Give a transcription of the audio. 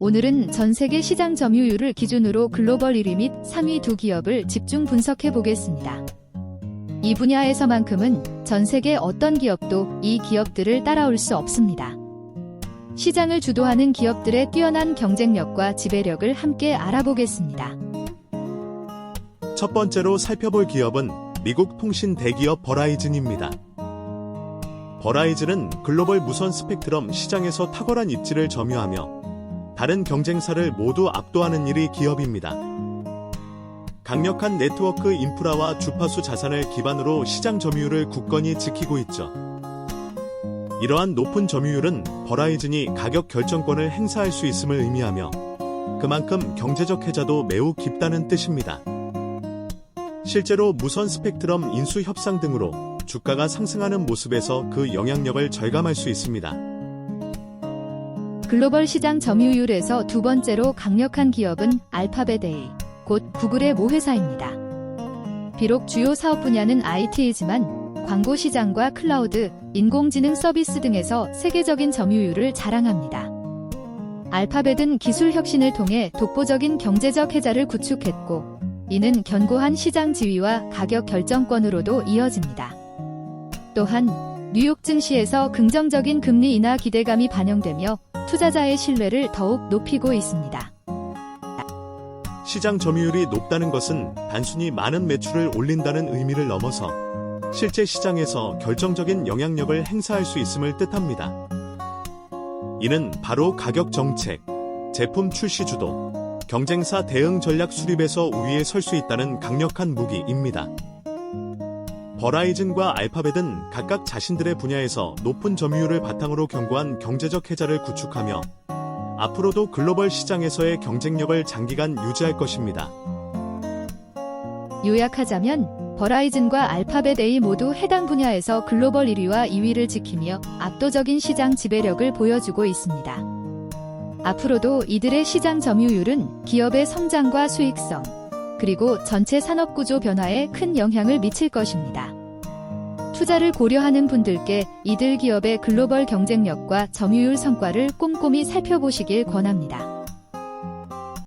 오늘은 전 세계 시장 점유율을 기준으로 글로벌 1위 및 3위 두 기업을 집중 분석해 보겠습니다. 이 분야에서만큼은 전 세계 어떤 기업도 이 기업들을 따라올 수 없습니다. 시장을 주도하는 기업들의 뛰어난 경쟁력과 지배력을 함께 알아보겠습니다. 첫 번째로 살펴볼 기업은 미국 통신 대기업 버라이즌입니다. 버라이즌은 글로벌 무선 스펙트럼 시장에서 탁월한 입지를 점유하며 다른 경쟁사를 모두 압도하는 일이 기업입니다. 강력한 네트워크 인프라와 주파수 자산을 기반으로 시장 점유율을 굳건히 지키고 있죠. 이러한 높은 점유율은 버라이즌이 가격 결정권을 행사할 수 있음을 의미하며 그만큼 경제적 혜자도 매우 깊다는 뜻입니다. 실제로 무선 스펙트럼 인수 협상 등으로 주가가 상승하는 모습에서 그 영향력을 절감할 수 있습니다. 글로벌 시장 점유율에서 두 번째로 강력한 기업은 알파벳 A, 곧 구글의 모회사입니다. 비록 주요 사업 분야는 IT이지만 광고 시장과 클라우드, 인공지능 서비스 등에서 세계적인 점유율을 자랑합니다. 알파벳은 기술 혁신을 통해 독보적인 경제적 혜자를 구축했고, 이는 견고한 시장 지위와 가격 결정권으로도 이어집니다. 또한 뉴욕 증시에서 긍정적인 금리 인하 기대감이 반영되며 투자자의 신뢰를 더욱 높이고 있습니다. 시장 점유율이 높다는 것은 단순히 많은 매출을 올린다는 의미를 넘어서 실제 시장에서 결정적인 영향력을 행사할 수 있음을 뜻합니다. 이는 바로 가격 정책, 제품 출시 주도, 경쟁사 대응 전략 수립에서 우위에 설 수 있다는 강력한 무기입니다. 버라이즌과 알파벳은 각각 자신들의 분야에서 높은 점유율을 바탕으로 견고한 경제적 혜자를 구축하며 앞으로도 글로벌 시장에서의 경쟁력을 장기간 유지할 것입니다. 요약하자면 버라이즌과 알파벳 A 모두 해당 분야에서 글로벌 1위와 2위를 지키며 압도적인 시장 지배력을 보여주고 있습니다. 앞으로도 이들의 시장 점유율은 기업의 성장과 수익성, 그리고 전체 산업 구조 변화에 큰 영향을 미칠 것입니다. 투자를 고려하는 분들께 이들 기업의 글로벌 경쟁력과 점유율 성과를 꼼꼼히 살펴보시길 권합니다.